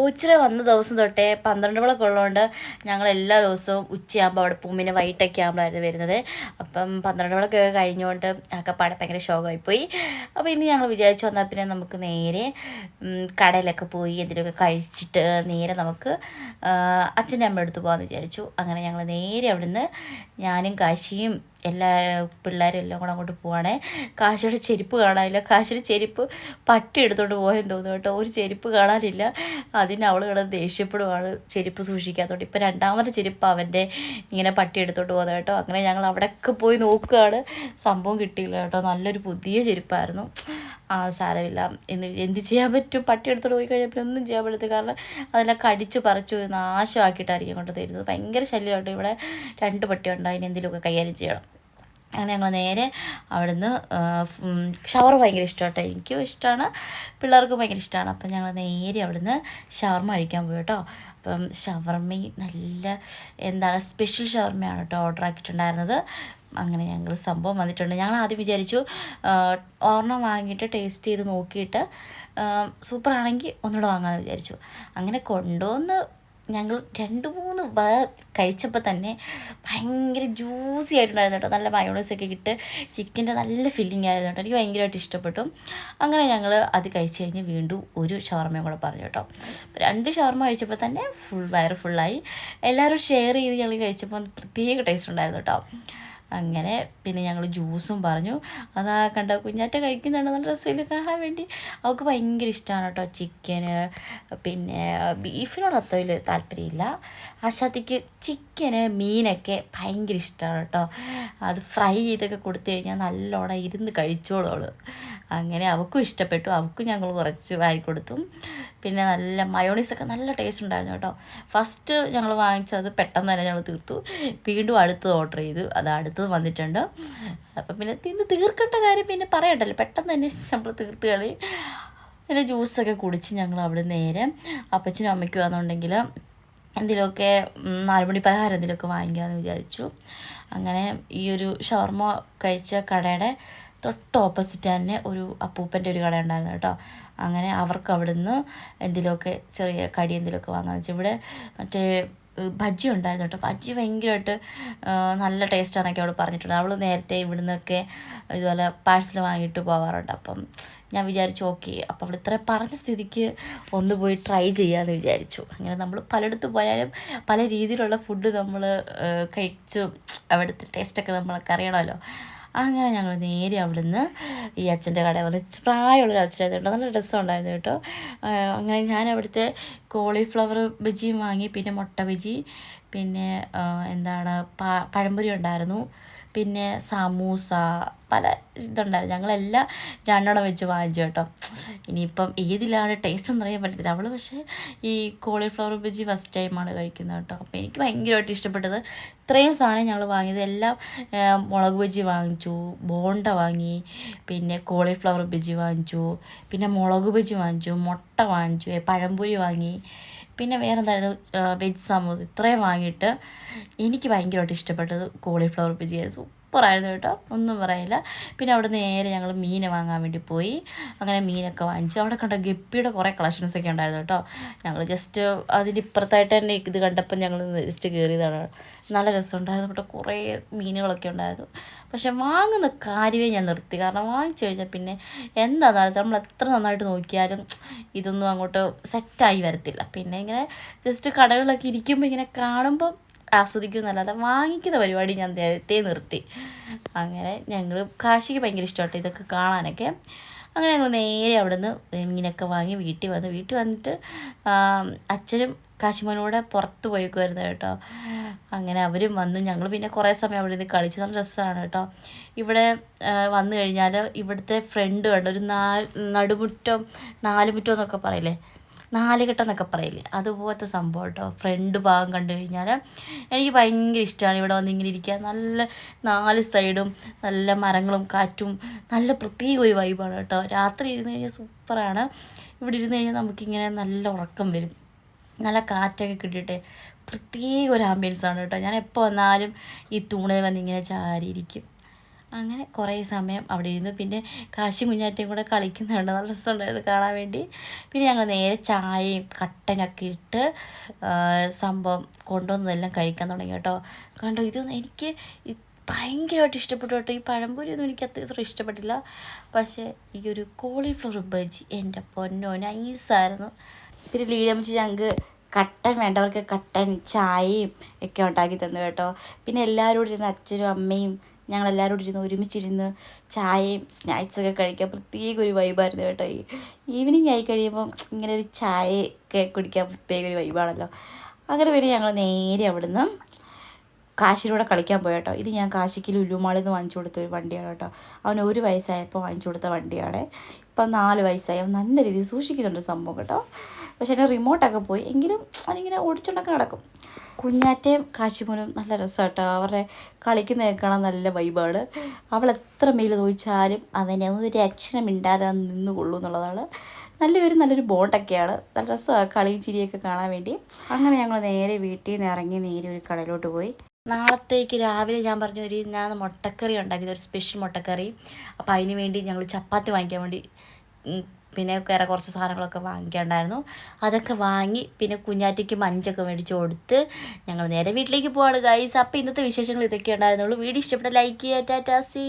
ഓച്ചിറ വന്ന ദിവസം തൊട്ടേ പന്ത്രണ്ട് വിളക്ക് ഉള്ളതുകൊണ്ട് ഞങ്ങൾ എല്ലാ ദിവസവും ഉച്ചയാകുമ്പോൾ അവിടെ പോകും പിന്നെ വൈകിട്ടൊക്കെ ആകുമ്പോഴായിരുന്നു വരുന്നത്. അപ്പം പന്ത്രണ്ട് വിളക്കൊക്കെ കഴിഞ്ഞുകൊണ്ട് ആക്കപ്പാടെ ഭയങ്കര ഷോക്കായിപ്പോയി അപ്പോൾ ഇന്ന് ഞങ്ങൾ വിചാരിച്ചു വന്നാൽ പിന്നെ നമുക്ക് നേരെ കടയിലൊക്കെ പോയി എന്തെങ്കിലുമൊക്കെ കഴിച്ചിട്ട് നേരെ നമുക്ക് അച്ഛന്റെ അമ്മ അടുത്ത് പോകാമെന്ന് വിചാരിച്ചു. അങ്ങനെ ഞങ്ങൾ നേരെ അവിടുന്ന് ഞാനും കാശിയും എല്ലാ പിള്ളേരും എല്ലാം കൂടെ അങ്ങോട്ട് പോവാണേ. കാശിയുടെ ചെരുപ്പ് കാണാനില്ല. കാശിയുടെ ചെരുപ്പ് പട്ടി എടുത്തോണ്ട് പോയെന്ന് തോന്നുന്നു കേട്ടോ. ഒരു ചെരുപ്പ് കാണാനില്ല. അതിന് അവൾ കിടന്ന് ദേഷ്യപ്പെടുവാണ്. ചെരുപ്പ് സൂക്ഷിക്കാത്തോണ്ട്. ഇപ്പം രണ്ടാമത്തെ ചെരുപ്പ് അവന്റെ ഇങ്ങനെ പട്ടി എടുത്തോണ്ട് പോകുന്നത് കേട്ടോ. അങ്ങനെ ഞങ്ങൾ അവിടെയൊക്കെ പോയി നോക്കുകയാണ് സംഭവം കിട്ടിയില്ല കേട്ടോ. നല്ലൊരു പുതിയ ചെരുപ്പായിരുന്നു. ആ സാരമില്ല. എന്ന് എന്ത് ചെയ്യാൻ പറ്റും? പട്ടി എടുത്തോണ്ട് പോയി കഴിഞ്ഞാൽ പിന്നെ ഒന്നും ചെയ്യാൻ പറ്റത്തില്ല. കാരണം അതെല്ലാം കടിച്ച് പറിച്ചു നാശമാക്കിയിട്ടായിരിക്കും കൊണ്ട് തരുന്നത് ഭയങ്കര ശല്യമായിട്ട് ഇവിടെ. രണ്ട് പട്ടിയുണ്ട്. അതിന് എന്തെങ്കിലുമൊക്കെ കൈകാര്യം ചെയ്യണം. അങ്ങനെ ഞങ്ങൾ നേരെ അവിടുന്ന് ഷവർ ഭയങ്കര ഇഷ്ടമാട്ടോ എനിക്കും ഇഷ്ടമാണ് പിള്ളേർക്കും ഭയങ്കര ഇഷ്ടമാണ് അപ്പം ഞങ്ങൾ നേരെ അവിടുന്ന് ഷവർമ കഴിക്കാൻ പോയി കേട്ടോ. അപ്പം ഷവർമയും നല്ല എന്താണ് സ്പെഷ്യൽ ഷവർമയാണ് കേട്ടോ ഓർഡർ ആക്കിയിട്ടുണ്ടായിരുന്നത്. അങ്ങനെ ഞങ്ങൾ സംഭവം വന്നിട്ടുണ്ട്. ഞങ്ങൾ ആദ്യം വിചാരിച്ചു ഒരെണ്ണം വാങ്ങിയിട്ട് ടേസ്റ്റ് ചെയ്ത് നോക്കിയിട്ട് സൂപ്പറാണെങ്കിൽ ഒന്നുകൂടെ വാങ്ങാമെന്ന് വിചാരിച്ചു. അങ്ങനെ കൊണ്ടുവന്ന് ഞങ്ങൾ രണ്ട് മൂന്ന് ബ കഴിച്ചപ്പോൾ തന്നെ ഭയങ്കര ജ്യൂസി ആയിട്ടുണ്ടായിരുന്നു കേട്ടോ. നല്ല മയോണൈസ് ഒക്കെ ഇട്ട് ചിക്കന്റെ നല്ല ഫില്ലിംഗ് ആയിരുന്നു കേട്ടോ. എനിക്ക് ഭയങ്കരമായിട്ട് ഇഷ്ടപ്പെട്ടു. അങ്ങനെ ഞങ്ങൾ അത് കഴിച്ച് കഴിഞ്ഞ് വീണ്ടും ഒരു ഷവർമയും കൂടെ പറഞ്ഞു കേട്ടോ. രണ്ട് ഷവർമ കഴിച്ചപ്പോൾ തന്നെ ഫുൾ വയറ് ഫുള്ളായി എല്ലാവരും ഷെയർ ചെയ്ത് ഞങ്ങൾ കഴിച്ചപ്പോൾ പ്രത്യേക ടേസ്റ്റ് ഉണ്ടായിരുന്നു കേട്ടോ. അങ്ങനെ പിന്നെ ഞങ്ങൾ ജ്യൂസും പറഞ്ഞു. അതാ കണ്ട കുഞ്ഞാറ്റ കഴിക്കുന്നുണ്ട് നല്ല ഡ്രസ്സിൽ കാണാൻ വേണ്ടി. അവൾക്ക് ഭയങ്കര ഇഷ്ടമാണ് കേട്ടോ ചിക്കന്. പിന്നെ ബീഫിനോട് അത്ര വലിയ താല്പര്യമില്ല. അശാത്തിക്ക് ചിക്കന് മീനൊക്കെ ഭയങ്കര ഇഷ്ടമാണ് കേട്ടോ. അത് ഫ്രൈ ചെയ്തൊക്കെ കൊടുത്തു കഴിഞ്ഞാൽ നല്ലോണം ഇരുന്ന് കഴിച്ചോളൂ അവൾ. അങ്ങനെ അവൾക്കും ഇഷ്ടപ്പെട്ടു. അവൾക്കും ഞങ്ങൾ കുറച്ച് വാരി കൊടുത്തു. പിന്നെ നല്ല മയോണീസൊക്കെ നല്ല ടേസ്റ്റ് ഉണ്ടായിരുന്നു കേട്ടോ. ഫസ്റ്റ് ഞങ്ങൾ വാങ്ങിച്ചത് പെട്ടെന്ന് തന്നെ ഞങ്ങൾ തീർത്തു. വീണ്ടും അടുത്തത് ഓർഡർ ചെയ്തു. അത് അടുത്തത് വന്നിട്ടുണ്ട്. അപ്പം പിന്നെ തിന്ന് തീർക്കേണ്ട കാര്യം പിന്നെ പറയണ്ടല്ലോ. പെട്ടെന്ന് തന്നെ നമ്മൾ തീർത്ത് കളി. പിന്നെ ജ്യൂസൊക്കെ കുടിച്ച് ഞങ്ങൾ അവിടെ നേരെ അപ്പച്ചനും അമ്മയ്ക്കും ആണെന്നുണ്ടെങ്കിൽ എന്തെങ്കിലുമൊക്കെ നാലുമണി പലഹാരം എന്തെങ്കിലുമൊക്കെ വാങ്ങിക്കാമെന്ന് വിചാരിച്ചു. അങ്ങനെ ഈ ഒരു ഷവർമ കഴിച്ച കടയുടെ തൊട്ട് ഓപ്പോസിറ്റ് തന്നെ ഒരു അപ്പൂപ്പന്റെ ഒരു കട ഉണ്ടായിരുന്നു കേട്ടോ. അങ്ങനെ അവർക്ക് അവിടുന്ന് എന്തെങ്കിലുമൊക്കെ ചെറിയ കടി എന്തെങ്കിലുമൊക്കെ വാങ്ങാമെന്ന് വെച്ചാൽ ഇവിടെ മറ്റേ ബജ്ജി ഉണ്ടായിരുന്നു കേട്ടോ. ബജ്ജി ഭയങ്കരമായിട്ട് നല്ല ടേസ്റ്റാണെന്നൊക്കെ അവൾ പറഞ്ഞിട്ടുണ്ട്. അവൾ നേരത്തെ ഇവിടുന്നൊക്കെ ഇതുപോലെ പാഴ്സൽ വാങ്ങിയിട്ട് പോകാറുണ്ട് അപ്പം ഞാൻ വിചാരിച്ചു ഓക്കെ അപ്പോൾ അവിടെ ഇത്ര പറഞ്ഞ സ്ഥിതിക്ക് ഒന്ന് പോയി ട്രൈ ചെയ്യാമെന്ന് വിചാരിച്ചു. അങ്ങനെ നമ്മൾ പലയിടത്ത് പോയാലും പല രീതിയിലുള്ള ഫുഡ് നമ്മൾ കഴിച്ചു അവിടുത്തെ ടേസ്റ്റൊക്കെ നമ്മളൊക്കെ അറിയണമല്ലോ. അങ്ങനെ ഞങ്ങൾ നേരെ അവിടുന്ന് ഈ അച്ഛന്റെ കട വന്ന് പ്രായമുള്ളൊരു അച്ഛനായിരുന്നു നല്ല രസമുണ്ടായിരുന്നു കേട്ടോ. അങ്ങനെ ഞാൻ അവിടുത്തെ കോളിഫ്ലവർ ബജിയും വാങ്ങി പിന്നെ മുട്ട ബജി പിന്നെ എന്താണ് പഴംപൊരി ഉണ്ടായിരുന്നു. പിന്നെ സമൂസ പല ഇതുണ്ടായിരുന്നു. ഞങ്ങളെല്ലാം രണ്ടെണ്ണം വെച്ച് വാങ്ങിച്ചു കേട്ടോ. ഇനിയിപ്പം ഏതിലാണ് ടേസ്റ്റ് ഒന്നും അറിയാൻ പറ്റത്തില്ല. അവൾ പക്ഷേ ഈ കോളിഫ്ലവർ ബജി ഫസ്റ്റ് ടൈമാണ് കഴിക്കുന്നത് കേട്ടോ. അപ്പോൾ എനിക്ക് ഭയങ്കരമായിട്ട് ഇഷ്ടപ്പെട്ടത്. ഇത്രയും സാധനം ഞങ്ങൾ വാങ്ങിയത്. എല്ലാം മുളക് ബജി വാങ്ങിച്ചു ബോണ്ട വാങ്ങി പിന്നെ കോളിഫ്ലവർ ബജി വാങ്ങിച്ചു പിന്നെ മുളക് ബജി വാങ്ങിച്ചു മുട്ട വാങ്ങിച്ചു പഴംപൊരി വാങ്ങി പിന്നെ വേറെ എന്തായിരുന്നു വെജ് സമോസ ഇത്രയും വാങ്ങിയിട്ട് എനിക്ക് ഭയങ്കരമായിട്ട് ഇഷ്ടപ്പെട്ടത് കോളിഫ്ലവർ ബജിയായിരുന്നു സൂപ്പറായിരുന്നു കേട്ടോ. ഒന്നും പറയില്ല. പിന്നെ അവിടെ നേരെ ഞങ്ങൾ മീൻ വാങ്ങാൻ വേണ്ടി പോയി. അങ്ങനെ മീനൊക്കെ വാങ്ങിച്ചു അവിടെ കണ്ട ഗപ്പിയുടെ കുറേ കളക്ഷൻസ് ഒക്കെ ഉണ്ടായിരുന്നു കേട്ടോ. ഞങ്ങൾ ജസ്റ്റ് അതിന്റെ ഇപ്പുറത്തായിട്ട് തന്നെ ഇത് കണ്ടപ്പോൾ ഞങ്ങൾ ജസ്റ്റ് കയറിയതാണ് നല്ല രസമുണ്ടായിരുന്നു കേട്ടോ. കുറേ മീനുകളൊക്കെ ഉണ്ടായിരുന്നു. പക്ഷെ വാങ്ങുന്ന കാര്യമേ ഞാൻ നിർത്തി. കാരണം വാങ്ങിച്ചു കഴിഞ്ഞാൽ പിന്നെ എന്താണെന്നാലും നമ്മൾ എത്ര നന്നായിട്ട് നോക്കിയാലും ഇതൊന്നും അങ്ങോട്ട് സെറ്റായി വരത്തില്ല. പിന്നെ ഇങ്ങനെ ജസ്റ്റ് കടകളിലൊക്കെ ഇരിക്കുമ്പോൾ ഇങ്ങനെ കാണുമ്പോൾ ആസ്വദിക്കുന്നല്ലാതെ വാങ്ങിക്കുന്ന പരിപാടി ഞാൻ നേരത്തെ നിർത്തി. അങ്ങനെ ഞങ്ങൾ കാശിക്ക് ഭയങ്കര ഇഷ്ടമാട്ടോ ഇതൊക്കെ കാണാനൊക്കെ. അങ്ങനെ ഞങ്ങൾ നേരെ അവിടെ നിന്ന് മീനൊക്കെ വാങ്ങി വീട്ടിൽ വന്നു വീട്ടിൽ വന്നിട്ട് അച്ഛനും കാശിമോനൂടെ പുറത്ത് പോയിക്കുമായിരുന്നു കേട്ടോ. അങ്ങനെ അവരും വന്നു. ഞങ്ങൾ പിന്നെ കുറേ സമയം അവിടെ നിന്ന് കളിച്ച് നല്ല രസമാണ് കേട്ടോ. ഇവിടെ വന്നു കഴിഞ്ഞാൽ ഇവിടുത്തെ ഫ്രണ്ട് കണ്ട്? ഒരു നാല് നടുമുറ്റം നാലുമുറ്റം എന്നൊക്കെ പറയില്ലേ? നാലുകെട്ടം എന്നൊക്കെ പറയില്ലേ? അതുപോലത്തെ സംഭവം കേട്ടോ ഫ്രണ്ട് ഭാഗം കണ്ടു കഴിഞ്ഞാൽ എനിക്ക് ഭയങ്കര ഇഷ്ടമാണ് ഇവിടെ വന്ന് ഇങ്ങനെ ഇരിക്കുക നല്ല നാല് സൈഡും നല്ല മരങ്ങളും കാറ്റും നല്ല പ്രത്യേക ഒരു വൈബാണ് കേട്ടോ രാത്രി ഇരുന്ന് കഴിഞ്ഞാൽ സൂപ്പറാണ് ഇവിടെ ഇരുന്ന് കഴിഞ്ഞാൽ നമുക്കിങ്ങനെ നല്ല ഉറക്കം വരും. നല്ല കാറ്റൊക്കെ കിട്ടിയിട്ട് പ്രത്യേക ഒരു ആംബിയൻസ് ആണ് കേട്ടോ ഞാൻ എപ്പോൾ വന്നാലും ഈ തൂണേ വന്ന് ഇങ്ങനെ ചാരിയിരിക്കും. അങ്ങനെ കുറേ സമയം അവിടെ ഇരുന്നു. പിന്നെ കാശി കുഞ്ഞാറ്റയും കൂടെ കളിക്കുന്നുണ്ട് നല്ല രസമുണ്ടായിരുന്നു കാണാൻ വേണ്ടി. പിന്നെ ഞങ്ങൾ നേരെ ചായയും കട്ടനൊക്കെ ഇട്ട് സംഭവം കൊണ്ടുവന്നതെല്ലാം കഴിക്കാൻ തുടങ്ങി കേട്ടോ. കണ്ടോ ഇത് എനിക്ക് ഭയങ്കരമായിട്ട് ഇഷ്ടപ്പെട്ടു കേട്ടോ. ഈ പഴംപൊരി ഒന്നും എനിക്ക് അത്ര ഇഷ്ടപ്പെട്ടില്ല. പക്ഷേ ഈ ഒരു കോളിഫ്ലവർ ബജി എന്റെ പൊന്നോ നൈസായിരുന്നു പിന്നെ ലീലമിച്ച് ഞങ്ങൾക്ക് കട്ടൻ വേണ്ടവർക്ക് കട്ടൻ ചായയും ഒക്കെ ഉണ്ടാക്കി തന്നു കേട്ടോ. പിന്നെ എല്ലാവരും കൂടി ഇരുന്ന് അച്ഛനും അമ്മയും ഞങ്ങളെല്ലാവരും കൂടി ഇരുന്ന് ഒരുമിച്ചിരുന്ന് ചായയും സ്നാക്സൊക്കെ കഴിക്കാൻ പ്രത്യേക ഒരു വൈബായിരുന്നു കേട്ടോ. ഈ ഈവനിങ് ആയി കഴിയുമ്പം ഇങ്ങനെ ഒരു ചായയൊക്കെ കുടിക്കാൻ പ്രത്യേക ഒരു വൈബാണല്ലോ അങ്ങനെ പിന്നെ ഞങ്ങൾ നേരെ അവിടുന്ന് കാശിലൂടെ കളിക്കാൻ പോയി കേട്ടോ. ഇത് ഞാൻ കാശിക്ക് ലുലുമാളിൽ നിന്ന് വാങ്ങിച്ചു കൊടുത്ത ഒരു വണ്ടിയാണ് കേട്ടോ. അവന് ഒരു വയസ്സായപ്പോൾ വാങ്ങിച്ചു കൊടുത്ത വണ്ടിയാണ്. ഇപ്പം നാല് വയസ്സായി. അവൻ നല്ല രീതിയിൽ സൂക്ഷിക്കുന്നുണ്ട് സംഭവം കേട്ടോ. പക്ഷേ അതിന് റിമോട്ടൊക്കെ പോയി. എങ്കിലും അതിങ്ങനെ ഓടിച്ചുകൊണ്ടൊക്കെ നടക്കും. കുഞ്ഞാറ്റയും കാശിമോനും നല്ല രസമാട്ടോ അവരുടെ കളിക്കുന്നതൊക്കെ കാണാൻ നല്ല വൈബാണ് അവൾ എത്ര മെയിൽ ചോദിച്ചാലും അതിനെ ഒരു അക്ഷരം മിണ്ടാതെ നിന്ന് കൊള്ളൂ എന്നുള്ളതാണ്. നല്ലൊരു നല്ലൊരു ബോണ്ടൊക്കെയാണ് നല്ല രസമാണ് കളിയും ചിരിയൊക്കെ കാണാൻ വേണ്ടി. അങ്ങനെ ഞങ്ങൾ നേരെ വീട്ടിൽ നിന്ന് ഇറങ്ങി നേരെ ഒരു കടയിലോട്ട് പോയി. നാളത്തേക്ക് രാവിലെ ഞാൻ പറഞ്ഞ ഒരു ഞാൻ മുട്ടക്കറി ഉണ്ടാക്കിയത്. ഒരു സ്പെഷ്യൽ മുട്ടക്കറി. അപ്പോൾ അതിന് വേണ്ടി ഞങ്ങൾ ചപ്പാത്തി വാങ്ങിക്കാൻ വേണ്ടി പിന്നെ വേറെ കുറച്ച് സാധനങ്ങളൊക്കെ വാങ്ങിക്കാണ്ടായിരുന്നു. അതൊക്കെ വാങ്ങി പിന്നെ കുഞ്ഞാറ്റയ്ക്ക് മഞ്ചൊക്കെ മേടിച്ച് കൊടുത്ത് ഞങ്ങൾ നേരെ വീട്ടിലേക്ക് പോവാണ് ഗൈസ് അപ്പോൾ ഇന്നത്തെ വിശേഷങ്ങൾ ഇതൊക്കെ ഉണ്ടായിരുന്നുള്ളൂ. വീഡിയോ ഇഷ്ടപ്പെട്ട ലൈക്ക് ചെയ്യുക. ടാറ്റാ സി